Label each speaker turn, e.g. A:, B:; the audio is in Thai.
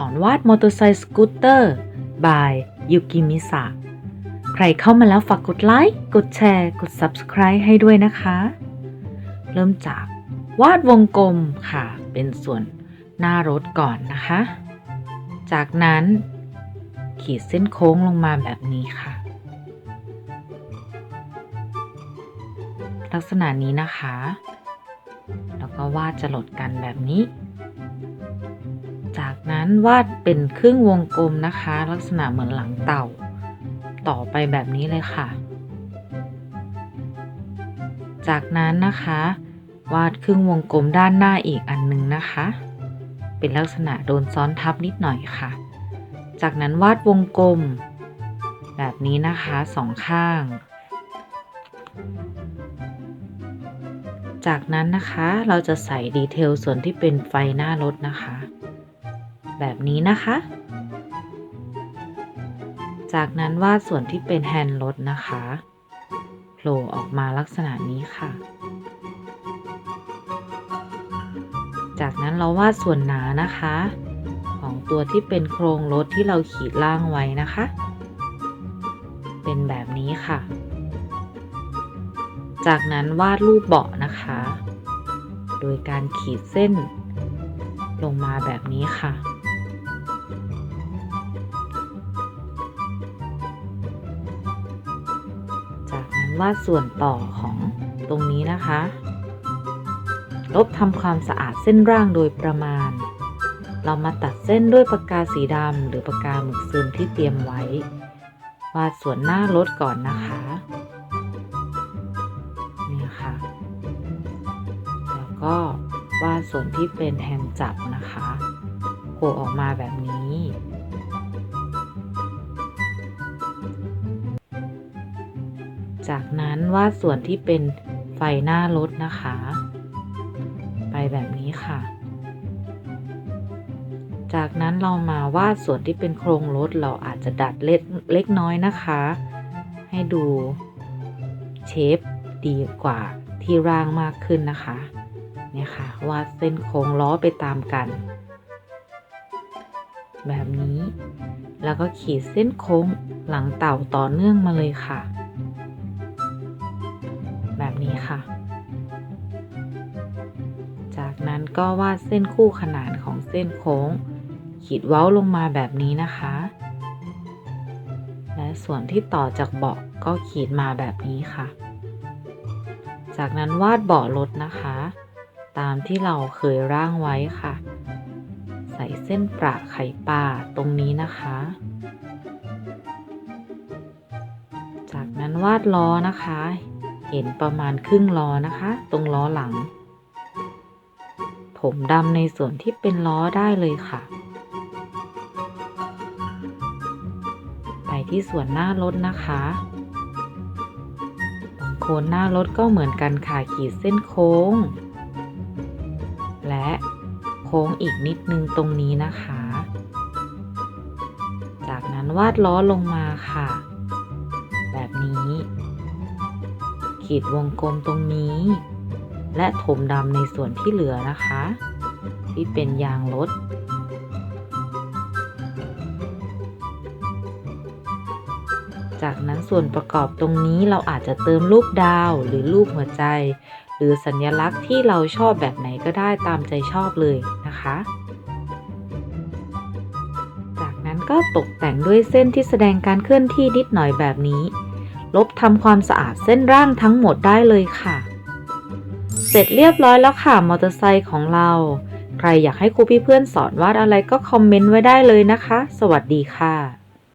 A: สอนวาดมอเตอร์ไซค์สกูตเตอร์บายยูกิมิสะใครเข้ามาแล้วฝากกดไลค์ กดแชร์ กด Subscribe ให้ด้วยนะคะ เริ่มจากวาดวงกลมค่ะ เป็นส่วนหน้ารถก่อนนะคะ จากนั้น ขีดเส้นโค้งลงมาแบบนี้ค่ะ ลักษณะนี้นะคะ แล้วก็วาดจรดกันแบบนี้ จากนั้นวาดเป็นครึ่งวงกลมนะคะ ลักษณะเหมือนหลังเต่า ต่อไปแบบนี้เลยค่ะ จากนั้นนะคะ วาดครึ่งวงกลมด้านหน้าอีกอันหนึงนะคะ เป็นลักษณะโดนซ้อนทับนิดหน่อยค่ะ จากนั้นวาดวงกลม แบบนี้นะคะสองข้าง จากนั้นนะคะเราจะใส่ดีเทลส่วนที่เป็นไฟหน้ารถนะคะ แบบนี้นะคะ จากนั้นวาดส่วนที่เป็นแฮนด์รถนะคะโผล่ออกมาลักษณะนี้ค่ะ จากนั้นเราวาดส่วนหนานะคะ ของตัวที่เป็นโครงรถที่เราขีดล่างไว้นะคะ เป็นแบบนี้ค่ะ จากนั้นวาดรูปเบาะนะคะ โดยการขีดเส้นลงมาแบบนี้ค่ะ วาดส่วนต่อของตรงนี้นะคะ ลบทำความสะอาดเส้นร่างโดยประมาณ เรามาตัดเส้นด้วยปากกาสีดำหรือปากกาหมึกซึมที่เตรียมไว้ วาดส่วนหน้ารถก่อนนะคะนี่ค่ะ แล้วก็วาดส่วนที่เป็นแฮนด์จับนะคะโผล่ออกมาแบบนี้ จากนั้นวาดส่วนที่เป็นไฟหน้ารถนะคะ ไปแบบนี้ค่ะ จากนั้นเรามาวาดส่วนที่เป็นโครงรถเราอาจจะดัดเล็กเล็กน้อยนะคะ ให้ดูเชฟดีกว่าที่ร่างมากขึ้นนะคะเนี่ยค่ะวาดเส้นโค้งล้อไปตามกัน แบบนี้ แล้วก็ขีดเส้นโค้งหลังเต่าต่อเนื่องมาเลยค่ะ นี้ค่ะ จากนั้นก็วาดเส้นคู่ขนานของเส้นโค้ง ขีดเว้าลงมาแบบนี้นะคะ และส่วนที่ต่อจากเบาะก็ขีดมาแบบนี้ค่ะ จากนั้นวาดเบาะรถนะคะ ตามที่เราเคยร่างไว้ค่ะ ใส่เส้นประไข่ปลาตรงนี้นะคะจากนั้นวาดล้อนะคะ เห็นประมาณครึ่งล้อนะคะ ตรงล้อหลัง ผมดำในส่วนที่เป็นล้อได้เลยค่ะ ไปที่ส่วนหน้ารถนะคะตรงโคนหน้ารถก็เหมือนกันค่ะขีดเส้นโค้ง และโค้งอีกนิดนึงตรงนี้นะคะ จากนั้นวาดล้อลงมาค่ะ แบบนี้ ขีดวงกลมตรงนี้ และถมดำในส่วนที่เหลือนะคะ ที่เป็นยางรถจากนั้นส่วนประกอบตรงนี้เราอาจจะเติมรูปดาวหรือรูปหัวใจ หรือสัญลักษณ์ที่เราชอบแบบไหนก็ได้ตามใจชอบเลยนะคะ จากนั้นก็ตกแต่งด้วยเส้นที่แสดงการเคลื่อนที่นิดหน่อยแบบนี้ ลบทำความสะอาดเส้นร่างทั้งหมดได้เลยค่ะ เสร็จเรียบร้อยแล้วค่ะมอเตอร์ไซค์ของเรา ใครอยากให้ครูพี่เพื่อนสอนวาดอะไรก็คอมเมนต์ไว้ได้เลยนะคะ สวัสดีค่ะ